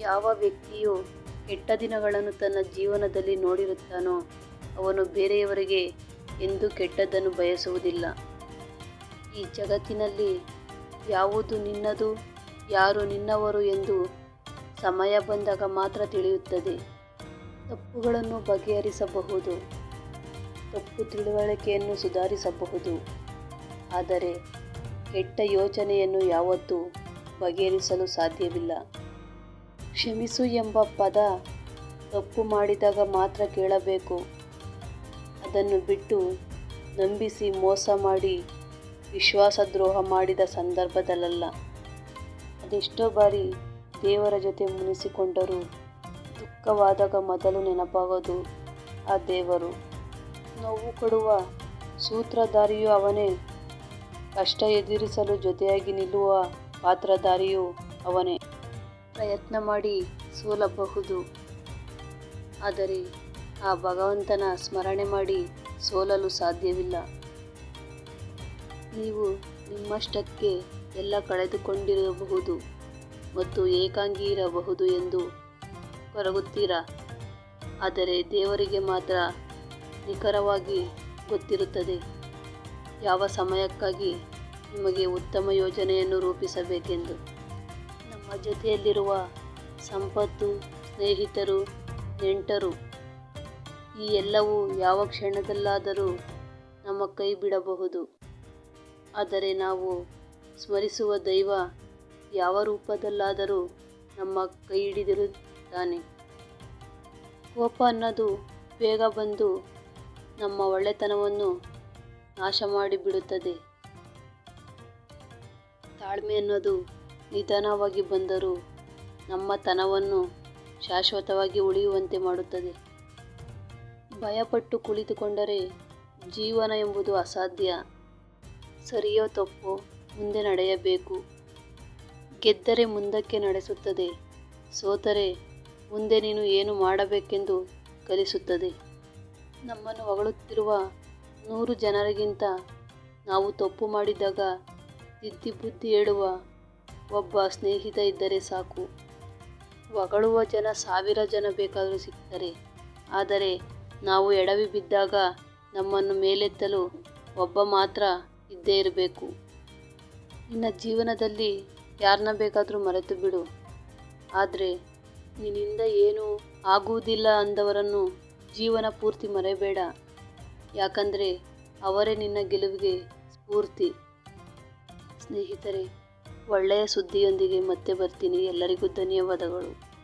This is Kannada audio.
ಯಾವ ವ್ಯಕ್ತಿಯು ಕೆಟ್ಟ ದಿನಗಳನ್ನು ತನ್ನ ಜೀವನದಲ್ಲಿ ನೋಡಿರುತ್ತಾನೋ, ಅವನು ಬೇರೆಯವರಿಗೆ ಎಂದು ಕೆಟ್ಟದ್ದನ್ನು ಬಯಸುವುದಿಲ್ಲ. ಈ ಜಗತ್ತಿನಲ್ಲಿ ಯಾವುದು ನಿನ್ನದು, ಯಾರು ನಿನ್ನವರು ಎಂದು ಸಮಯ ಬಂದಾಗ ಮಾತ್ರ ತಿಳಿಯುತ್ತದೆ. ತಪ್ಪುಗಳನ್ನು ಬಗೆಹರಿಸಬಹುದು, ತಪ್ಪು ತಿಳುವಳಿಕೆಯನ್ನು ಸುಧಾರಿಸಬಹುದು. ಆದರೆ ಕೆಟ್ಟ ಯೋಚನೆಯನ್ನು ಯಾವತ್ತೂ ಬಗೆಹರಿಸಲು ಸಾಧ್ಯವಿಲ್ಲ. ಕ್ಷಮಿಸು ಎಂಬ ಪದ ತಪ್ಪು ಮಾಡಿದಾಗ ಮಾತ್ರ ಕೇಳಬೇಕು. ಅದನ್ನು ಬಿಟ್ಟು ನಂಬಿಸಿ ಮೋಸ ಮಾಡಿ ವಿಶ್ವಾಸದ್ರೋಹ ಮಾಡಿದ ಸಂದರ್ಭದಲ್ಲ ಅದೆಷ್ಟೋ ಬಾರಿ ದೇವರ ಜೊತೆ ಮುನಿಸಿಕೊಂಡರೂ ದುಃಖವಾದಾಗ ಮೊದಲು ನೆನಪಾಗೋದು ಆ ದೇವರು. ನೋವು ಕೊಡುವ ಸೂತ್ರಧಾರಿಯೂ ಅವನೇ. ಕಷ್ಟ ಎದುರಿಸಲು ಜೊತೆಯಾಗಿ ನಿಲ್ಲುವ ಪಾತ್ರಧಾರಿಯೂ ಅವನೇ. ಪ್ರಯತ್ನ ಮಾಡಿ ಸೋಲಬಹುದು. ಆದರೆ ಆ ಭಗವಂತನ ಸ್ಮರಣೆ ಮಾಡಿ ಸೋಲಲು ಸಾಧ್ಯವಿಲ್ಲ. ನೀವು ನಿಮ್ಮಷ್ಟಕ್ಕೆ ಎಲ್ಲ ಕಳೆದುಕೊಂಡಿರಬಹುದು ಮತ್ತು ಏಕಾಂಗಿ ಇರಬಹುದು ಎಂದು ಕೊರಗುತ್ತೀರಾ? ಆದರೆ ದೇವರಿಗೆ ಮಾತ್ರ ನಿಖರವಾಗಿ ಗೊತ್ತಿರುತ್ತದೆ. ಯಾವ ಸಮಯಕ್ಕಾಗಿ ನಿಮಗೆ ಉತ್ತಮ ಯೋಜನೆಯನ್ನು ರೂಪಿಸಬೇಕೆಂದು. ನಮ್ಮ ಜೊತೆಯಲ್ಲಿರುವ ಸಂಪತ್ತು ಸ್ನೇಹಿತರು ನೆಂಟರು, ಈ ಎಲ್ಲವೂ ಯಾವ ಕ್ಷಣದಲ್ಲಾದರೂ ನಮ್ಮ ಕೈ ಬಿಡಬಹುದು. ಆದರೆ ನಾವು ಸ್ಮರಿಸುವ ದೈವ ಯಾವ ರೂಪದಲ್ಲಾದರೂ ನಮ್ಮ ಕೈ ಹಿಡಿದಿರುತ್ತಾನೆ. ಕೋಪ ಅನ್ನೋದು ಬೇಗ ಬಂದು ನಮ್ಮ ಒಳ್ಳೆತನವನ್ನು ನಾಶ ಮಾಡಿಬಿಡುತ್ತದೆ ತಾಳ್ಮೆ ಅನ್ನೋದು ನಿಧಾನವಾಗಿ ಬಂದರೂ ನಮ್ಮ ತನವನ್ನು ಶಾಶ್ವತವಾಗಿ ಉಳಿಯುವಂತೆ ಮಾಡುತ್ತದೆ. ಭಯಪಟ್ಟು ಕುಳಿತುಕೊಂಡರೆ ಜೀವನ ಎಂಬುದು ಅಸಾಧ್ಯ. ಸರಿಯೋ ತಪ್ಪೋ ಮುಂದೆ ನಡೆಯಬೇಕು. ಗೆದ್ದರೆ ಮುಂದಕ್ಕೆ ನಡೆಸುತ್ತದೆ. ಸೋತರೆ ಮುಂದೆ ನೀನು ಏನು ಮಾಡಬೇಕೆಂದು ಕಲಿಸುತ್ತದೆ. ನಮ್ಮನ್ನು ಹೊಗಳುತ್ತಿರುವ ನೂರು ಜನರಿಗಿಂತ ನಾವು ತಪ್ಪು ಮಾಡಿದಾಗ ತಿದ್ದಿ ಬುದ್ಧಿ ಹೇಳುವ ಒಬ್ಬ ಸ್ನೇಹಿತ ಇದ್ದರೆ ಸಾಕು. ಹೊಗಳುವ ಜನ ಸಾವಿರ ಜನ ಬೇಕಾದರೂ ಸಿಗ್ತಾರೆ ಆದರೆ ನಾವು ಎಡವಿ ಬಿದ್ದಾಗ ನಮ್ಮನ್ನು ಮೇಲೆತ್ತಲು ಒಬ್ಬ ಮಾತ್ರ ಇದ್ದೇ ಇರಬೇಕು. ನಿನ್ನ ಜೀವನದಲ್ಲಿ ಯಾರನ್ನ ಬೇಕಾದರೂ ಮರೆತು ಬಿಡು. ಆದರೆ ನಿನ್ನಿಂದ ಏನೂ ಆಗುವುದಿಲ್ಲ ಅಂದವರನ್ನು ಜೀವನ ಪೂರ್ತಿ ಮರೆಯಬೇಡ. ಯಾಕಂದರೆ ಅವರೇ ನಿನ್ನ ಗೆಲುವಿಗೆ ಸ್ಫೂರ್ತಿ. ಸ್ನೇಹಿತರೆ ಒಳ್ಳೆಯ ಸುದ್ದಿಯೊಂದಿಗೆ ಮತ್ತೆ ಬರ್ತೀನಿ. ಎಲ್ಲರಿಗೂ ಧನ್ಯವಾದಗಳು.